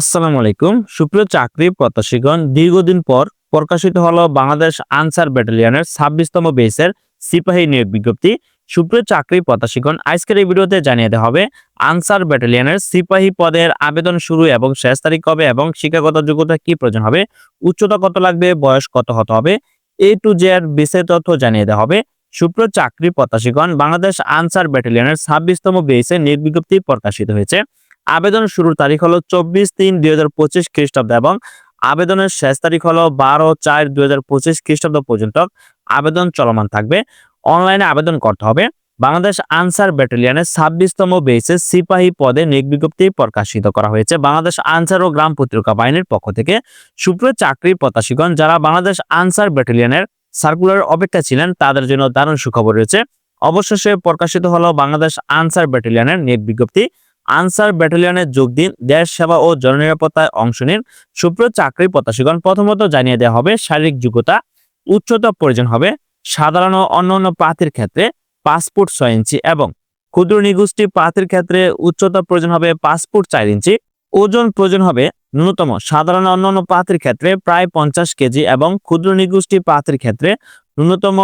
আসসালামু আলাইকুম। সুপ্রিয় চাকরি প্রত্যাশীগণ, দীর্ঘদিন পর প্রকাশিত হলো বাংলাদেশ আনসার ব্যাটালিয়নের ছাব্বিশতম বেসের সিপাহী নিয়োগ বিজ্ঞপ্তি। সুপ্রিয় চাকরি প্রত্যাশীগণ, আজকের এই ভিডিওতে জানিয়ে দেওয়া হবে, আনসার ব্যাটালিয়নের সিপাহী পদের আবেদন শুরু এবং শেষ তারিখ কবে এবং শিক্ষাগত যোগ্যতা কি প্রয়োজন হবে, উচ্চতা কত লাগবে, বয়স কত হতে হবে, এ টু জেড বিস্তারিত তথ্য জানিয়ে দেওয়া হবে। সুপ্রিয় চাকরি প্রত্যাশীগণ, বাংলাদেশ আনসার ব্যাটালিয়নের ছাব্বিশতম বেসে নিয়োগ বিজ্ঞপ্তি প্রকাশিত হয়েছে। আবেদন শুরুর তারিখ হলো চব্বিশ তিন দুই হাজার পঁচিশ খ্রিস্টাব্দ এবং আবেদনের শেষ তারিখ হলো বারো চার দুই হাজার পঁচিশ খ্রিস্টাব্দ পর্যন্ত আবেদন চলমান থাকবে। অনলাইনে আবেদন করতে হবে। বাংলাদেশ আনসার ব্যাটালিয়নের ছাব্বিশতম বেসে সিপাহী পদে নিয়োগ বিজ্ঞপ্তি প্রকাশিত করা হয়েছে। বাংলাদেশ আনসার ও গ্রাম পত্রিকা বাহিনীর পক্ষ থেকে সুপ্রিয় চাকরি প্রত্যাশীগণ, যারা বাংলাদেশ আনসার ব্যাটালিয়নের সার্কুলার অপেক্ষা ছিলেন, তাদের জন্য দারুণ সুখবর রয়েছে। অবশেষে প্রকাশিত হলো বাংলাদেশ আনসার ব্যাটালিয়নের নিয়োগ বিজ্ঞপ্তি। আনসার ব্যাটালিয়নে যোগ দিন, দেশ সেবা ও জননিরাপত্তায় অংশ নিন। সুপ্রিয় চাকরি প্রত্যাশীগণ, প্রথমত জানিয়ে দেওয়া হবে, শারীরিক যোগ্যতা, উচ্চতা প্রয়োজন হবে, সাধারণ ও অন্যান্য প্রার্থীর ক্ষেত্রে পাসপোর্ট ছয় ইঞ্চি এবং ক্ষুদ্র নিগোষ্ঠী প্রার্থীর ক্ষেত্রে উচ্চতা প্রয়োজন হবে পাসপোর্ট চার ইঞ্চি। ওজন প্রয়োজন হবে ন্যূনতম, সাধারণ ও অন্যান্য প্রার্থীর ক্ষেত্রে প্রায় পঞ্চাশ কেজি এবং ক্ষুদ্র নিগোষ্ঠী প্রার্থীর ক্ষেত্রে ন্যূনতম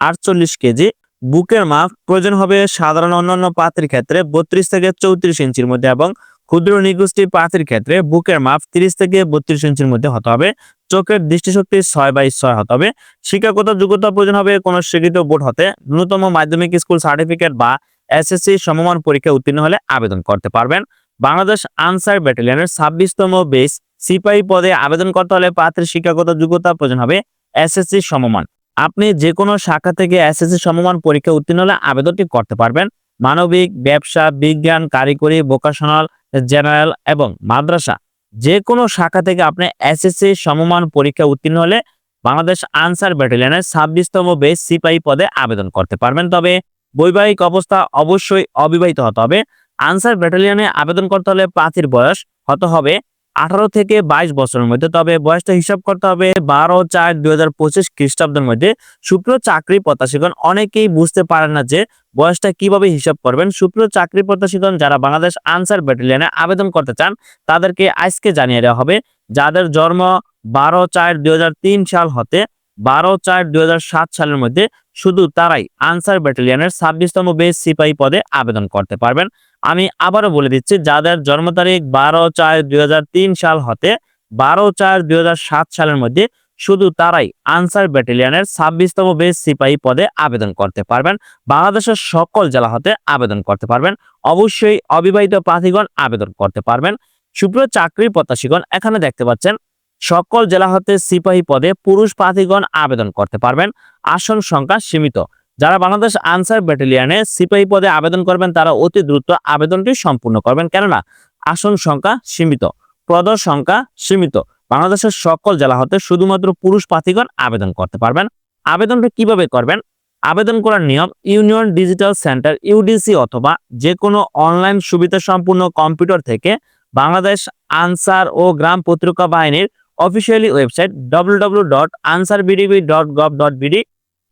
আটচল্লিশ কেজি। বুকের মাপ প্রয়োজন হবে সাধারণ অন্যান্য পাত্রের ক্ষেত্রে বত্রিশ থেকে চৌত্রিশ ইঞ্চির মধ্যে এবং ক্ষুদ্র নিগোষ্ঠী পাত্রের ক্ষেত্রে বুকের মাপ তিরিশ থেকে বত্রিশ ইঞ্চির মধ্যে হতে হবে। চোখের দৃষ্টিশক্তি ছয় বাই ছয় হতে হবে। শিক্ষাগত যোগ্যতা প্রয়োজন হবে কোনো স্বীকৃত বোর্ড হতে। ন্যূনতম মাধ্যমিক স্কুল সার্টিফিকেট বা এসএসসি সমমান পরীক্ষা উত্তীর্ণ হলে আবেদন করতে পারবেন। বাংলাদেশ আনসার ব্যাটালিয়নের ছাব্বিশতম বেস সিপাহী পদে আবেদন করতে হলে পাত্রের শিক্ষাগত যোগ্যতা প্রয়োজন হবে এসএসসি সমমান। আপনি যে কোনো শাখা থেকে এসএসসি সমমান পরীক্ষা উত্তীর্ণ হলে আবেদনটি করতে পারবেন। মানবিক, ব্যবসা, বিজ্ঞান, কারিগরি ভোকেশনাল জেনারেল এবং মাদ্রাসা। যে কোনো শাখা থেকে আপনি এসএসসি সমমান পরীক্ষা উত্তীর্ণ হলে বাংলাদেশ আনসার ব্যাটালিয়নের ছাব্বিশতম বেস সিপাহী পদে আবেদন করতে পারবেন। তবে বৈবাহিক অবস্থা অবশ্যই অবিবাহিত হতে হবে। আনসার ব্যাটালিয়নে আবেদন করতে হলে প্রার্থীর বয়স হতে হবে আঠারো থেকে বাইশ বছরের মধ্যে, তবে বয়সটা হিসাব করতে হবে বারো চার দুই হাজার পঁচিশ খ্রিস্টাব্দের মধ্যে। সুপ্রিয় চাকরি প্রত্যাশীগণ অনেকেই বুঝতে পারেন না যে বয়সটা কীভাবে হিসাব করবেন। সুপ্রিয় চাকরি প্রত্যাশীগণ যারা বাংলাদেশ আনসার ব্যাটালিয়নে আবেদন করতে চান, তাদেরকে আজকে জানিয়ে দেওয়া হবে, যাদের জন্ম বারো চার দুই তিন সাল হতে বারো চার দুই সালের মধ্যে শুধু তারাই আনসার ব্যাটালিয়নের ছাব্বিশতম বেস সিপাহী পদে আবেদন করতে পারবেন। আমি আবারও বলে দিচ্ছি, যাদের জন্ম তারিখ বারো চার দুই সাল হতে, বারো চার দুই সালের মধ্যে শুধু তারাই আনসার ব্যাটালিয়নের ছাব্বিশতম বেশ সিপাহী পদে আবেদন করতে পারবেন। বাংলাদেশের সকল জেলা হতে আবেদন করতে পারবেন। অবশ্যই অবিবাহিত প্রার্থীগণ আবেদন করতে পারবেন। সুপ্রিয় চাকরি প্রত্যাশীগণ, এখানে দেখতে পাচ্ছেন, সকল জেলা হতে সিপাহী পদে পুরুষ প্রার্থীগণ আবেদন করতে পারবেন। আসন সংখ্যা সীমিত। যারা বাংলাদেশ আনসার ব্যাটালিয়নে সিপাহী পদে আবেদন করবেন, তারা অতি দ্রুত আবেদনটি সম্পূর্ণ করবেন। কেননা, আসন সংখ্যা সীমিত পদ সংখ্যা সীমিত। বাংলাদেশের সকল জেলা হতে শুধুমাত্র পুরুষ প্রার্থীগণ আবেদন করতে পারবেন। আবেদনটা কীভাবে করবেন? আবেদন করার নিয়ম, ইউনিয়ন ডিজিটাল সেন্টার, ইউডিসি অথবা যে কোনো অনলাইন সুবিধা সম্পূর্ণ কম্পিউটার থেকে বাংলাদেশ আনসার ও গ্রাম পত্রিকা বাহিনীর অফিসিয়ালি ওয়েবসাইট www.ansarBDB.gov.bd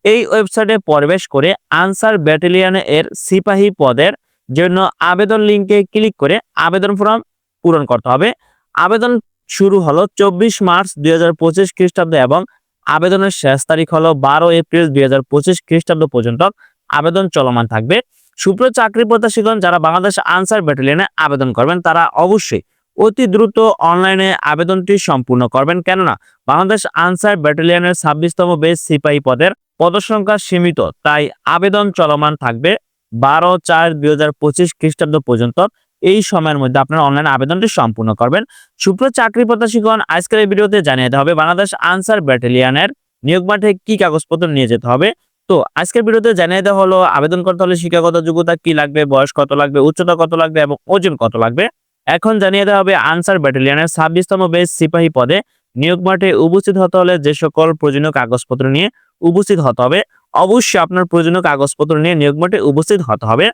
এই ওয়েবসাইটে প্রবেশ করে আনসার ব্যাটালিয়ন এর সিপাহী পদের জন্য আবেদন লিংকে ক্লিক করে আবেদন ফর্ম পূরণ করতে হবে। আবেদন শুরু হলো চব্বিশ মার্চ দুই হাজার পঁচিশ খ্রিস্টাব্দ এবং আবেদনের শেষ তারিখ হলো বারো এপ্রিল দুই হাজার পঁচিশ খ্রিস্টাব্দ পর্যন্ত আবেদন চলমান থাকবে। সুপ্রিয় চাকরি প্রত্যাশীগণ, যারা বাংলাদেশ আনসার ব্যাটালিয়নে আবেদন করবেন, তারা অবশ্যই অতি দ্রুত অনলাইনে আবেদনটি সম্পূর্ণ করবেন। কেননা, বাংলাদেশ আনসার ব্যাটালিয়নের ছাব্বিশতম বেস সিপাহী পদের পদসংখ্যা সীমিত, তাই আবেদন চলমান থাকবে বারো চার দুই হাজার পঁচিশ খ্রিস্টাব্দ পর্যন্ত। এই সময়ের মধ্যে আপনারা অনলাইন আবেদনটি সম্পূর্ণ করবেন। সুপ্রিয় চাকরি প্রত্যাশীগণ, আজকের এই ভিডিওতে জানিয়ে দেওয়া হবে বাংলাদেশ আনসার ব্যাটালিয়নের নিয়োগ মাঠে কি কাগজপত্র নিয়ে যেতে হবে। তো আজকের ভিডিওতে জানিয়ে দেওয়া হলো, আবেদন করতে হলে শিক্ষাগত যোগ্যতা কি লাগবে, বয়স কত লাগবে, উচ্চতা কত লাগবে এবং ওজন কত লাগবে। এখন জানিয়ে দেওয়া হবে আনসার ব্যাটালিয়নের ছাব্বিশতম বেস সিপাহী পদে নিয়োগ মাঠে উপস্থিত হতে হলে যে সকল প্রয়োজনীয় কাগজপত্র নিয়ে উপস্থিত হতে হবে। অবশ্যই আপনার প্রয়োজনীয় কাগজপত্র নিয়ে নিয়োগ মাঠে উপস্থিত হতে হবে।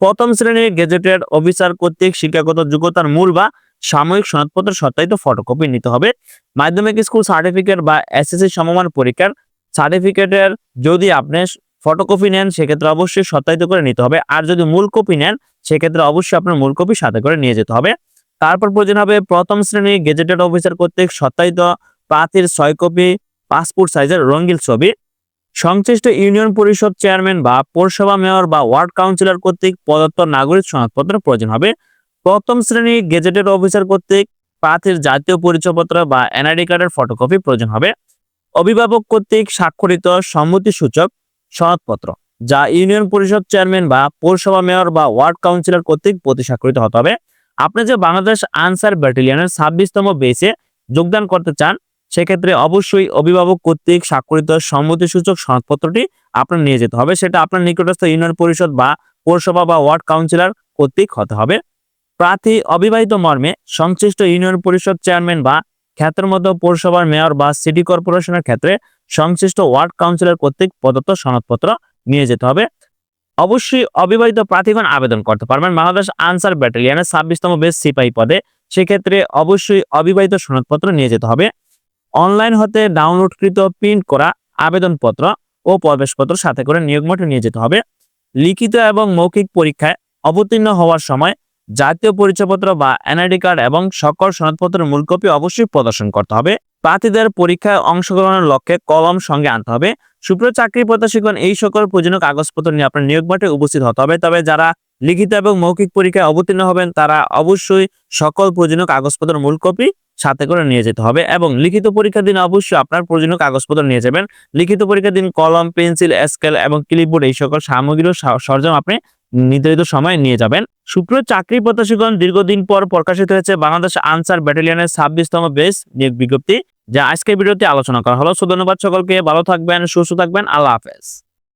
প্রথম শ্রেণির গেজেটেড অফিসার কর্তৃক শিক্ষাগত যোগ্যতার মূল বা সাময়িক সনদপত্র সত্যায়িত ফটোকপি নিতে হবে। মাধ্যমিক স্কুল সার্টিফিকেট বা এসএসসি সমমান পরীক্ষার সার্টিফিকেটের যদি আপনি ফটোকপি নেন, সেক্ষেত্রে অবশ্যই সত্যায়িত করে নিতে হবে। আর যদি মূল কপি নেন, সেক্ষেত্রে অবশ্যই আপনার মূল কপি সাথে করে নিয়ে যেতে হবে। তারপর প্রয়োজন হবে প্রথম শ্রেণি গেজেটেড অফিসার কর্তৃক সত্যায়িত প্রার্থীর ছয় কপি, পাসপোর্ট সাইজের রঙিন ছবি। সংশ্লিষ্ট ইউনিয়ন পরিষদ চেয়ারম্যান বা পৌরসভা মেয়র বা ওয়ার্ড কাউন্সিলর কর্তৃক প্রদত্ত নাগরিক সনদপত্র প্রয়োজন হবে। প্রথম শ্রেণি গেজেটেড অফিসার কর্তৃক প্রার্থীর জাতীয় পরিচয়পত্র বা এনআইডি কার্ডের ফটোকপি প্রয়োজন হবে। অভিভাবক কর্তৃক স্বাক্ষরিত সম্মতিসূচক সনদপত্র যা ইউনিয়ন পরিষদ চেয়ারম্যান বা পৌরসভা মেয়র বা ওয়ার্ড কাউন্সিলর কর্তৃক প্রতি স্বাক্ষরিত হতে হবে। আপনি যে বাংলাদেশ আনসার ব্যাটালিয়নের ছাব্বিশতম বেসে যোগদান করতে চান সেক্ষেত্রে অবশ্যই অভিভাবক কর্তৃক স্বাক্ষরিত সম্মতিসূচক সনদপত্রটি আপনার নিয়ে যেতে হবে। সেটা আপনার নিকটস্থ ইউনিয়ন পরিষদ বা পৌরসভা বা ওয়ার্ড কাউন্সিলর কর্তৃক হতে হবে। প্রার্থী অবিবাহিত মর্মে সংশ্লিষ্ট ইউনিয়ন পরিষদ চেয়ারম্যান বা খ্যাতের মতো পৌরসভার মেয়র বা সিটি কর্পোরেশনের ক্ষেত্রে সংশ্লিষ্ট ওয়ার্ড কাউন্সিলর কর্তৃক প্রদত্ত সনদপত্র নিয়ে যেতে হবে। অবশ্যই অবিবাহিত প্রার্থীগণ আবেদন করতে পারবেন। বাংলাদেশ আনসার ব্যাটালিয়নের ছাব্বিশতম বেশ সিপাহী পদে। সেক্ষেত্রে অবশ্যই অবিবাহিত সনদপত্র নিয়ে যেতে হবে। অনলাইন হতে ডাউনলোডকৃত প্রিন্ট করা আবেদনপত্র ও প্রবেশপত্র সাথে করে নিয়োগমঠে নিয়ে যেতে হবে। লিখিত এবং মৌখিক পরীক্ষায় অবতীর্ণ হওয়ার সময় জাতীয় পরিচয়পত্র বা এনআইডি কার্ড এবং সকল সনদপত্রের মূল কপি অবশ্যই প্রদর্শন করতে হবে। প্রার্থীদের পরীক্ষায় অংশগ্রহণের লক্ষ্যে কলম সঙ্গে আনতে হবে। সুপ্রিয় চাকরি প্রত্যাশীগণ এই সকল প্রয়োজনীয় কাগজপত্র নিয়ে আপনার নিয়োগ মাঠে উপস্থিত হতে হবে। তবে যারা লিখিত এবং মৌখিক পরীক্ষায় অবতীর্ণ হবেন, তারা অবশ্যই সকল প্রয়োজনীয় কাগজপত্রের মূল কপি সাথে করে নিয়ে যেতে হবে এবং লিখিত পরীক্ষার দিন অবশ্যই আপনার প্রয়োজনীয় কাগজপত্র নিয়ে যাবেন। লিখিত পরীক্ষার দিন কলম, পেন্সিল, স্কেল এবং ক্লিপবোর্ড এই সকল সামগ্রী সরঞ্জাম আপনি নির্ধারিত সময় নিয়ে যাবেন। সুপ্রিয় চাকরি প্রত্যাশীগণ, দীর্ঘদিন পর প্রকাশিত হয়েছে বাংলাদেশ আনসার ব্যাটালিয়নের ছাব্বিশতম বেস নিয়োগ বিজ্ঞপ্তি, যা আজকের ভিডিওতে আলোচনা করা হলো। ধন্যবাদ সকলকে, ভালো থাকবেন, সুস্থ থাকবেন, আল্লাহ হাফেজ।